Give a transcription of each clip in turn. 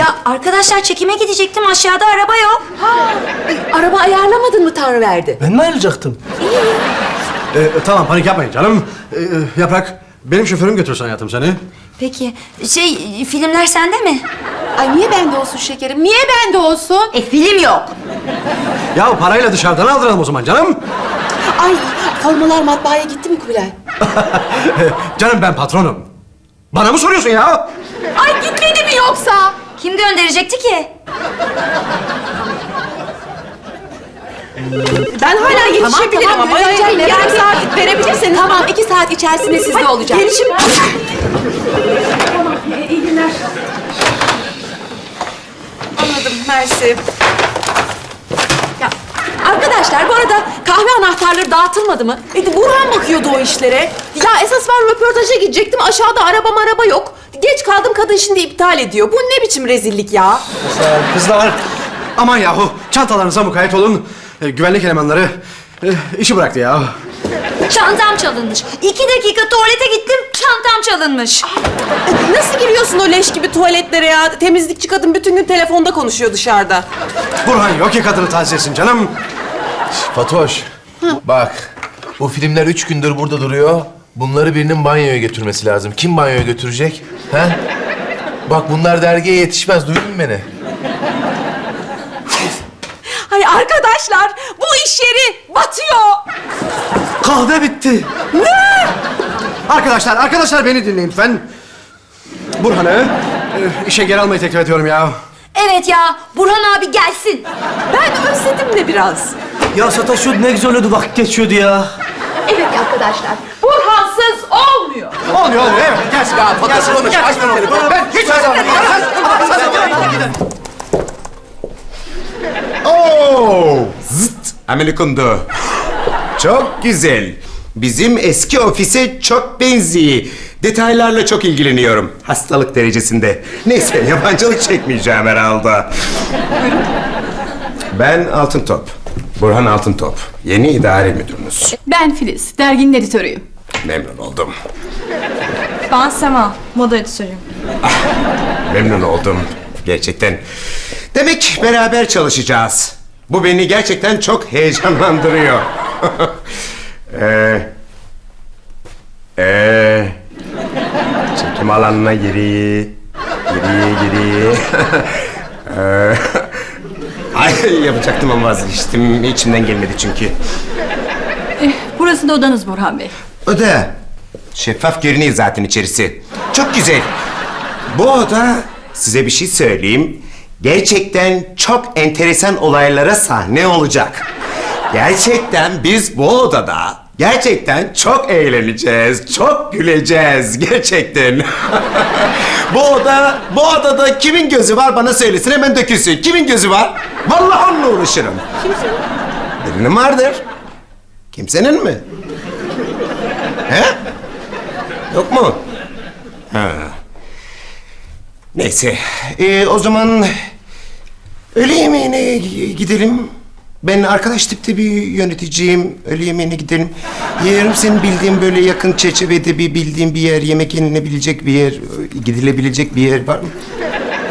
Ya arkadaşlar çekime gidecektim aşağıda araba yok. Araba ayarlamadın mı Tanrı verdi? Ben mi ayrılacaktım? Ee, tamam panik yapmayın canım. Ee, yaprak benim şoförüm götürsün hayatım seni. Peki şey filmler sende mi? Ay niye bende olsun şekerim? Niye bende olsun? E film yok. Ya parayla dışarıdan aldıralım o zaman canım. Ay formalar matbaaya gitti mi Kubilay? Canım ben patronum. Bana mı soruyorsun ya? Ay gitmedi mi yoksa? Kim gönderecekti ki? Ben hala yetişebilirim tamam, ama. göreceğim, yarım saat verebilirseniz. Tamam iki saat içerisinde sizde olacağım. Gelişim. Anladım Mersi. Ya, arkadaşlar bu arada kahve anahtarları dağıtılmadı mı? E, Burhan bakıyordu o işlere. Ya esas ben röportaja gidecektim. Aşağıda araba araba yok. Geç kaldım kadın şimdi iptal ediyor. Bu ne biçim rezillik ya? Kızlar aman yahu çantalarınıza mukayyet olun. Ee, güvenlik elemanları e, işi bıraktı ya. Çantam çalınmış. İki dakika tuvalete gittim çantam çalınmış. E, Nasıl giriyorsun o leş gibi tuvaletlere ya? Temizlikçi kadın bütün gün telefonda konuşuyor dışarıda. Burhan yok ki kadını taziyesin canım. Fatoş, bak. Bu filmler üç gündür burada duruyor. Bunları birinin banyoya götürmesi lazım. Kim banyoya götürecek? He? Bak bunlar dergiye yetişmez. Duydun mu beni? Hay arkadaşlar bu iş yeri batıyor. Kahve bitti. Ne? Arkadaşlar, arkadaşlar beni dinleyin lütfen. Burhan'ı e, işe geri almayı teklif ediyorum ya. Evet ya Burhan abi gelsin. Ben özledim de biraz. Ya sataşıyordu ne güzel ödü vakit geçiyordu ya. Evet arkadaşlar Burhansız olmuyor. Olmuyor, olmuyor. Evet, gelsin. Ya, gelsin, konuş. Açma onu. Ben hiç Oo, zıt, Amerikando. Çok güzel. Bizim eski ofise çok benziyor. Detaylarla çok ilgileniyorum. Hastalık derecesinde. Neyse, yabancılık çekmeyeceğim herhalde. Ben Altın Top. Burhan Altın Top. Yeni idare müdürünüz. Ben Filiz, derginin editörüyüm. Memnun oldum. Ben Sema moda editörüyüm. Memnun oldum. Gerçekten. Demek beraber çalışacağız. Bu beni gerçekten çok heyecanlandırıyor. ee, ee, çekim alanına giri, giri, giri. ee, yapacaktım ama vazgeçtim. İçimden gelmedi çünkü. Burası da odanız Burhan Bey. Oda. Şeffaf görünüyor zaten içerisi. Çok güzel. Bu oda size bir şey söyleyeyim. Gerçekten çok enteresan olaylara sahne olacak. Gerçekten biz bu odada gerçekten çok eğleneceğiz, çok güleceğiz gerçekten. bu oda, bu odada kimin gözü var bana söylesin hemen dökülsün. Kimin gözü var? Vallahi onunla uğraşırım. Kimsenin? Birinin vardır. Kimsenin mi? He? Yok mu? Ha. Neyse. Ee, o zaman öğle yemeğine gidelim. Ben arkadaş tipte bir yöneticiyim. Öğle yemeğine gidelim. Yerim senin bildiğin böyle yakın çerçevede bir bildiğin bir yer, yemek yenilebilecek bir yer, gidilebilecek bir yer var mı?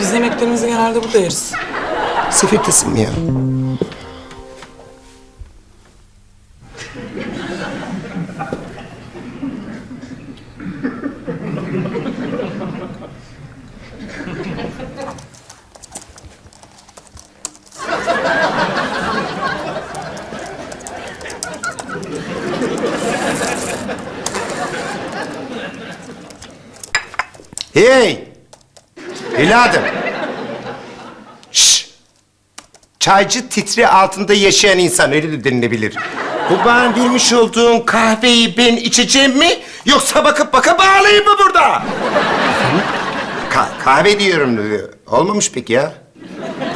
Biz yemeklerimizi genelde burada yeriz. Sefirtesin mi ya? Hey! Evladım! Şşş! Çaycı titri altında yaşayan insan öyle de denilebilir. Bu bana vermiş olduğun kahveyi ben içeceğim mi? Yoksa bakıp bakıp ağlayayım mı burada? Ka- kahve diyorum. Olmamış peki ya.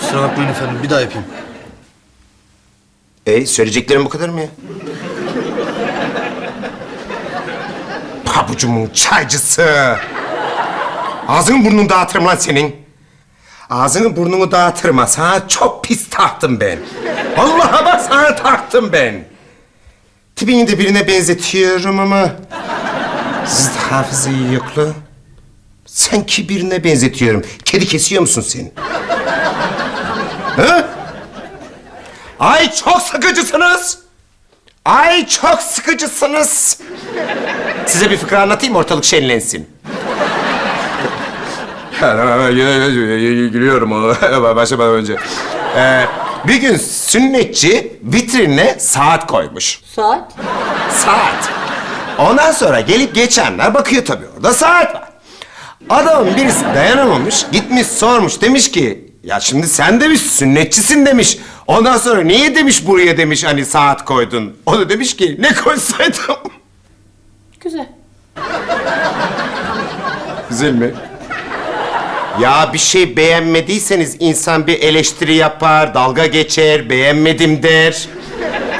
Kusura bakmayın efendim bir daha yapayım. E söyleyeceklerim bu kadar mı ya? Pabucumun çaycısı. Ağzını burnunu dağıtırım lan senin. Ağzını burnunu dağıtırım ha. Sana çok pis taktım ben. Vallahi bak sana taktım ben. Tipini de birine benzetiyorum ama... Siz de hafızayı yoklu. Sanki birine benzetiyorum. Kedi kesiyor musun sen? Hı? Ay çok sıkıcısınız. Ay çok sıkıcısınız. Size bir fıkra anlatayım ortalık şenlensin. Gülüyorum onu başlamadan önce. Ee, bir gün sünnetçi vitrinine saat koymuş. Saat? Saat. Ondan sonra gelip geçenler bakıyor tabii orada saat var. Adamın birisi dayanamamış, gitmiş sormuş demiş ki ya şimdi sen de bir sünnetçisin demiş. Ondan sonra niye demiş buraya demiş hani saat koydun. O da demiş ki ne koysaydım. Güzel. Güzel mi? Ya bir şey beğenmediyseniz insan bir eleştiri yapar, dalga geçer, beğenmedim der.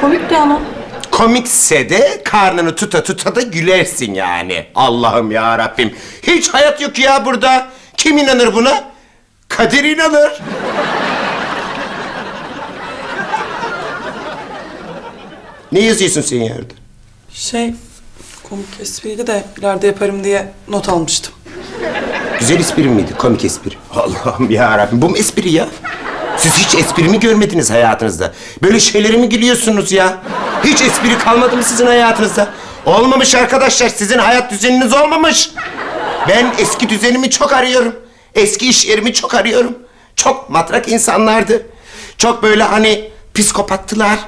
Komik de ama. Komikse de karnını tuta tuta da gülersin yani. Allah'ım ya Rabbim. Hiç hayat yok ya burada. Kim inanır buna? Kadir inanır. ne yazıyorsun sen yerde? Şey, komik espriydi de ileride yaparım diye not almıştım. Güzel espri miydi? Komik espri. Allah'ım ya Rabbim. Bu mu espri ya? Siz hiç espri mi görmediniz hayatınızda? Böyle şeylere mi gülüyorsunuz ya? Hiç espri kalmadı mı sizin hayatınızda? Olmamış arkadaşlar. Sizin hayat düzeniniz olmamış. Ben eski düzenimi çok arıyorum. Eski iş yerimi çok arıyorum. Çok matrak insanlardı. Çok böyle hani psikopattılar.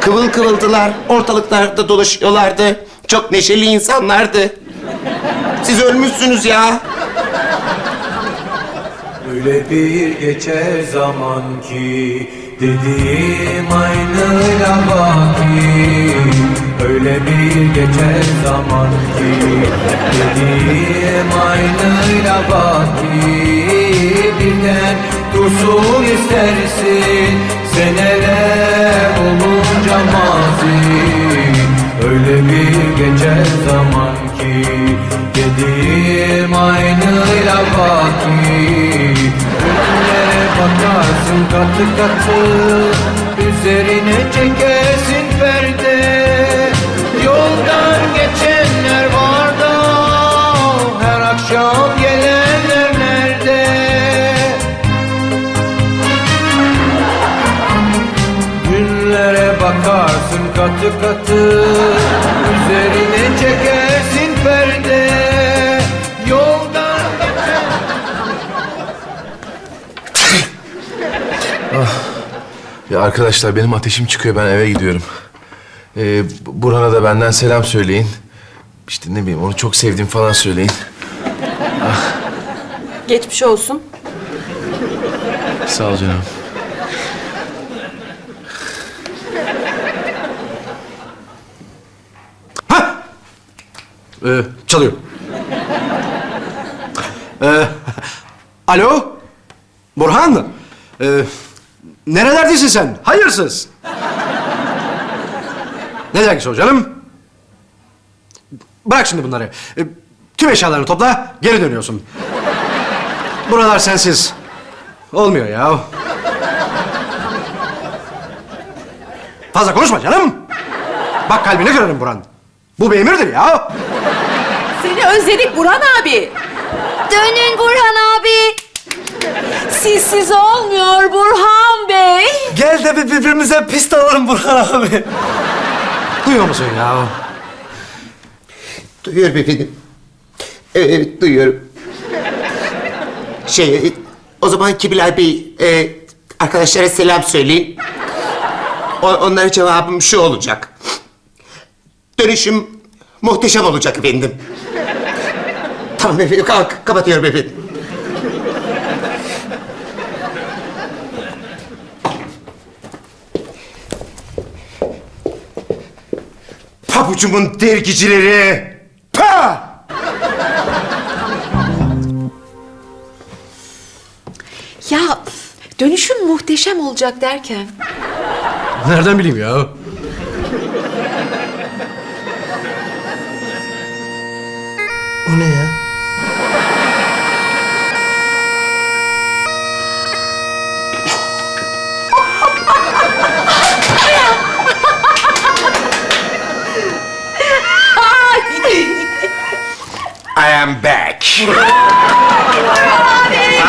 Kıvıl kıvıldılar. Ortalıklarda dolaşıyorlardı. Çok neşeli insanlardı. Siz ölmüşsünüz ya. Öyle bir geçer zaman ki Dediğim aynı baki Öyle bir geçer zaman ki Dediğim aynı baki Birden dursun istersin Seneler olunca mazi. Öyle bir geçer zaman Dediğim aynıyla baki Günlere bakarsın katı katı Üzerine çekersin perde. Yoldan geçenler var da Her akşam gelenler nerede? Günlere bakarsın katı katı Üzerine çekersin Ya arkadaşlar benim ateşim çıkıyor ben eve gidiyorum. Ee, Burhan'a da benden selam söyleyin. İşte ne bileyim onu çok sevdiğim falan söyleyin. Geçmiş olsun. Sağ ol canım. Ee, çalıyor. Ee, alo? Burhan? Ee, nerelerdesin sen? Hayırsız. Ne dergisi o canım? Bırak şimdi bunları. Ee, tüm eşyalarını topla, geri dönüyorsun. Buralar sensiz. Olmuyor ya. Fazla konuşma canım. Bak kalbini kırarım Burhan. Bu bir emirdir ya. Seni özledik Burhan abi. Dönün Burhan abi. Sizsiz olmuyor Burhan Bey. Gel de bir birbirimize pist alalım Burhan abi. Duyuyor musun ya? Duyuyorum efendim. Evet, duyuyorum. Şey, o zaman Kibilay Bey, e, arkadaşlara selam söyleyin. O, onlara cevabım şu olacak. Dönüşüm muhteşem olacak efendim. Tamam efendim, kalk, kapatıyorum efendim. Pabucumun dergicileri! Pa! Ya dönüşüm muhteşem olacak derken. Nereden bileyim ya? I am back.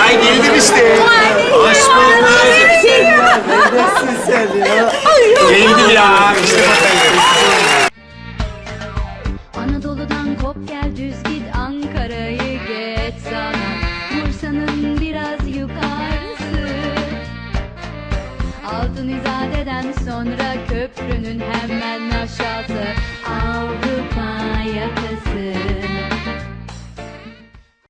Ay geldim işte. Hoş bulduk. Neredesin sen ya? Geldim ya. İşte buradayım. Anadolu'dan kop gel düz git Ankara'yı geç sana Bursa'nın biraz yukarısı Altın izadeden sonra köprünün hemen aşağısı Avrupa